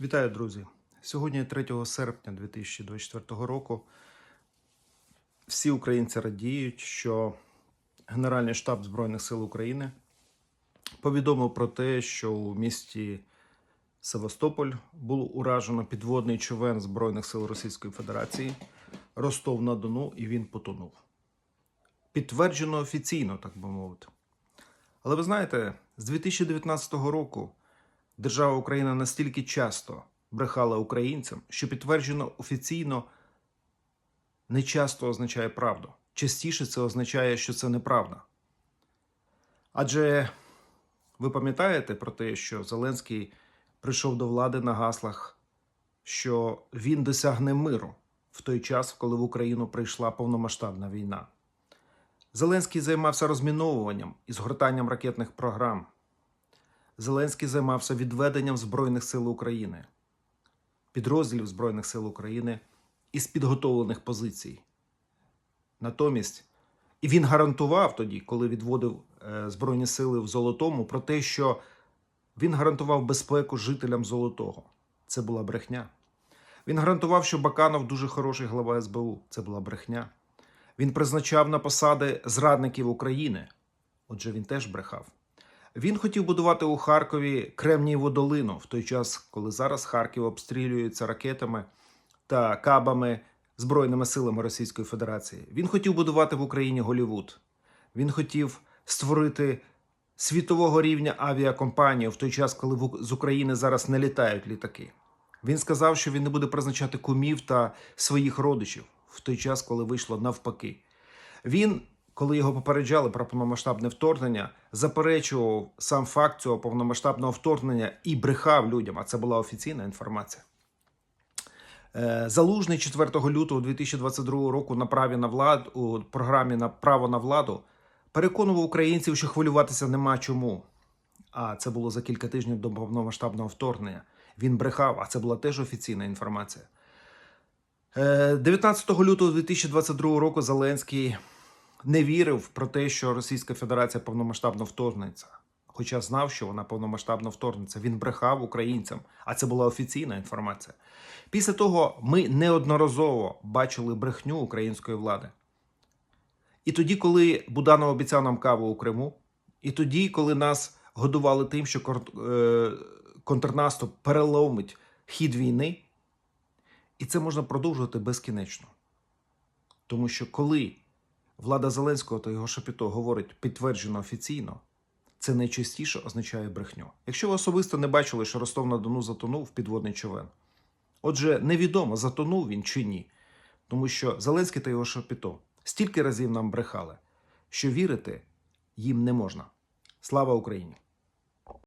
Вітаю, друзі! Сьогодні 3 серпня 2024 року. Всі українці радіють, що Генеральний штаб Збройних сил України повідомив про те, що у місті Севастополь було уражено підводний човен Збройних сил Російської Федерації Ростов на Дону, і він потонув. Підтверджено офіційно, так би мовити. Але ви знаєте, з 2019 року держава Україна настільки часто брехала українцям, що підтверджено офіційно не часто означає правду. Частіше це означає, що це неправда. Адже ви пам'ятаєте про те, що Зеленський прийшов до влади на гаслах, що він досягне миру в той час, коли в Україну прийшла повномасштабна війна. Зеленський займався розміновуванням і згортанням ракетних програм. Зеленський займався відведенням Збройних сил України, підрозділів Збройних сил України із підготовлених позицій. Натомість, і він гарантував тоді, коли відводив е, Збройні сили в Золотому, про те, що він гарантував безпеку жителям Золотого. Це була брехня. Він гарантував, що Баканов дуже хороший глава СБУ. Це була брехня. Він призначав на посади зрадників України. Отже, він теж брехав. Він хотів будувати у Харкові Кремнієву долину в той час, коли зараз Харків обстрілюється ракетами та кабами Збройними силами Російської Федерації. Він хотів будувати в Україні Голівуд. Він хотів створити світового рівня авіакомпанію в той час, коли з України зараз не літають літаки. Він сказав, що він не буде призначати кумів та своїх родичів в той час, коли вийшло навпаки. Він, коли його попереджали про повномасштабне вторгнення, заперечував сам факт цього повномасштабного вторгнення і брехав людям. А це була офіційна інформація. Е, Залужний 4 лютого 2022 року на праві на владу у програмі на право на владу переконував українців, що хвилюватися нема чому. А це було за кілька тижнів до повномасштабного вторгнення. Він брехав, а це була теж офіційна інформація. Е, 19 лютого 2022 року Зеленський не вірив про те, що Російська Федерація повномасштабно вторгнеться. Хоча знав, що вона повномасштабно вторгнеться. Він брехав українцям, а це була офіційна інформація. Після того ми неодноразово бачили брехню української влади. І тоді, коли Буданов обіцяв нам каву у Криму, і тоді, коли нас годували тим, що е, контрнаступ переломить хід війни, і це можна продовжувати безкінечно. Тому що коли влада Зеленського та його шапіто говорить підтверджено офіційно, це найчастіше означає брехню. Якщо ви особисто не бачили, що Ростов на Дону затонув підводний човен, отже, невідомо, затонув він чи ні. Тому що Зеленський та його шапіто стільки разів нам брехали, що вірити їм не можна. Слава Україні!